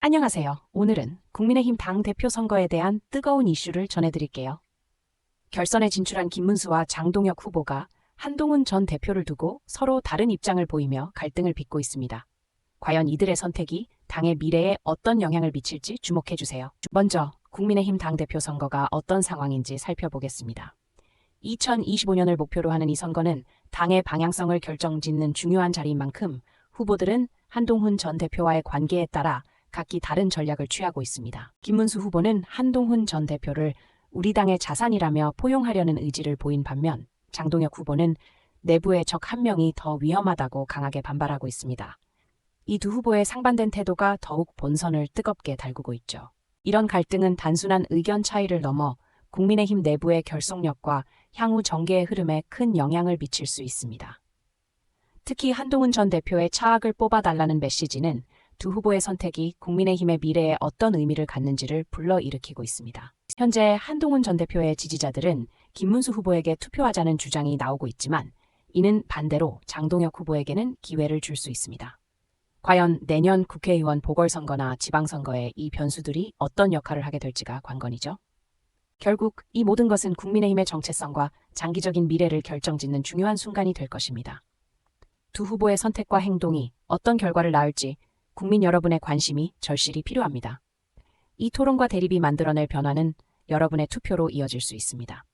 안녕하세요. 오늘은 국민의힘 당 대표 선거에 대한 뜨거운 이슈를 전해드릴게요. 결선에 진출한 김문수와 장동혁 후보가 한동훈 전 대표를 두고 서로 다른 입장을 보이며 갈등을 빚고 있습니다. 과연 이들의 선택이 당의 미래에 어떤 영향을 미칠지 주목해주세요. 먼저 국민의힘 당대표 선거가 어떤 상황인지 살펴보겠습니다. 2025년을 목표로 하는 이 선거는 당의 방향성을 결정짓는 중요한 자리인 만큼 후보들은 한동훈 전 대표와의 관계에 따라 각기 다른 전략을 취하고 있습니다. 김문수 후보는 한동훈 전 대표를 우리 당의 자산이라며 포용하려는 의지를 보인 반면 장동혁 후보는 내부의 적 한 명이 더 위험하다고 강하게 반발하고 있습니다. 이 두 후보의 상반된 태도가 더욱 본선을 뜨겁게 달구고 있죠. 이런 갈등은 단순한 의견 차이를 넘어 국민의힘 내부의 결속력과 향후 정계의 흐름에 큰 영향을 미칠 수 있습니다. 특히 한동훈 전 대표의 차악을 뽑아달라는 메시지는 두 후보의 선택이 국민의힘의 미래에 어떤 의미를 갖는지를 불러일으키고 있습니다. 현재 한동훈 전 대표의 지지자들은 김문수 후보에게 투표하자는 주장이 나오고 있지만 이는 반대로 장동혁 후보에게는 기회를 줄 수 있습니다. 과연 내년 국회의원 보궐선거나 지방선거에 이 변수들이 어떤 역할을 하게 될지가 관건이죠. 결국 이 모든 것은 국민의힘의 정체성과 장기적인 미래를 결정짓는 중요한 순간이 될 것입니다. 두 후보의 선택과 행동이 어떤 결과를 낳을지 국민 여러분의 관심이 절실히 필요합니다. 이 토론과 대립이 만들어낼 변화는 여러분의 투표로 이어질 수 있습니다.